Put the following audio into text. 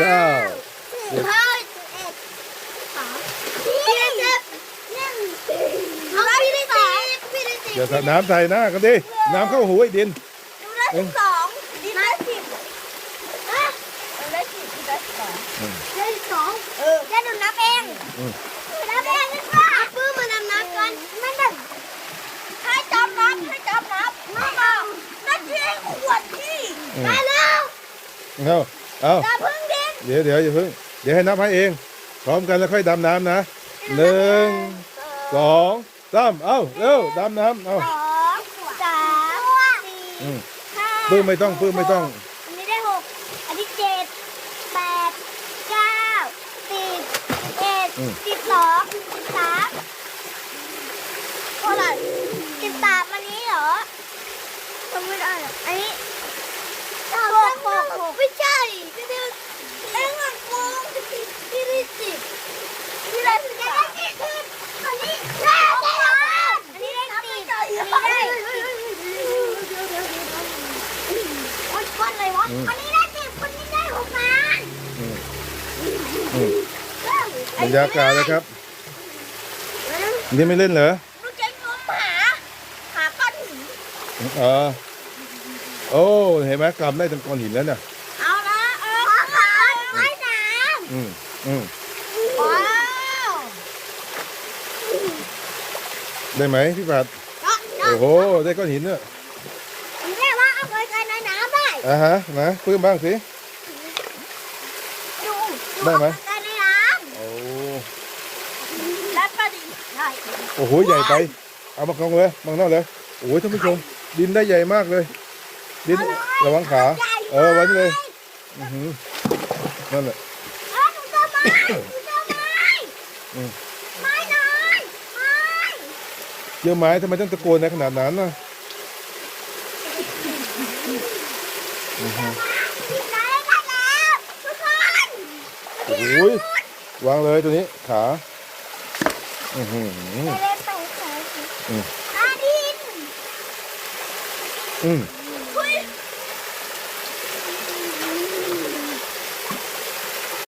เก้าสิบอ็ดสองพี่ได้สิบหนึ่งเอาดน้ำใส่หน้ากันดิน้ำเข้าหูไอ้ดินหนูได้สิบสองดินได้สิบหนูได้สิบได้สิบสองได้สองเออได้หนูนับเองนับเองนะป้าปื้มมานำนับกันไม่ได้ให้จอมนับให้จอมนับไม่เอานั่นที่ขวดพี่ได้แล้วเอาเอาตาพึ่งดิน เดี๋ยวเดี๋ยวอย่าเพิ่งเดี๋ยวให้นับให้เอง พร้อมกันแล้วค่อยดำน้ำนะหนึ่งสองสามเอาเร็วดำน้ำเอาสองสามสี่อืมห้าปื้มไม่ต้องปื้มไม่ต้อง อันนี้ได้หกอันนี้เจ็ดแปดเก้าสิบสิบเอ็ดอืม สิบสองสิบสามเท่าไหร่สิบสามอันนี้เหรอจำไม่ได้อะอันนี้หกหกหกไม่ใช่พี่เดียวเอ็งอะโกงพี่พี่ได้สิบพี่ได้สิบสามอันนี้ได้สามอันนี้ได้สิบอันนี้ได้โอ๊ย ก้อนอะไรวะอืมอันนี้ได้สิบคนนี้ได้หกล้านอืมอืมบรรยากาศนะครับ นี่ไม่เล่นเหรอลูกจะงมหา หาก้อนหินเออโอ้เห็นไหมกำได้ตรงก้อนหินแล้วเนี่ยเอาละเออขอขาว่ายน้อืมอืมำว้าวได้ไหมพี่ปัดโอ้โห ได้ก้อนหินเนี่ยแม่ว่า เอาไปกันในน้ำได้อะฮะนะปื้มบ้างสิ ดูได้ไหมเอาปกันในน้โอ้ำแล้วก็ดีได้โอ้โหใหญ่ไป เอามากองเลยมางนอกเลยโอ้ยท่านผู้ชมดินได้ใหญ่มากเลย ดินระวังขา เออไว้นี่เลยอือหือนั่นแหละ เออหนูเจอไม้หนูเจอไม้อืม ไม้นอนไม้เยอะไม้ทำไมต้องตะโกนในขนาดนั้นน่ะอือหือ ได้กั นแล้วทุกคนโอ้โหวางเลยตัวนี้ขาอือหือไปเล่นไปขายสิอืมอาดินอืม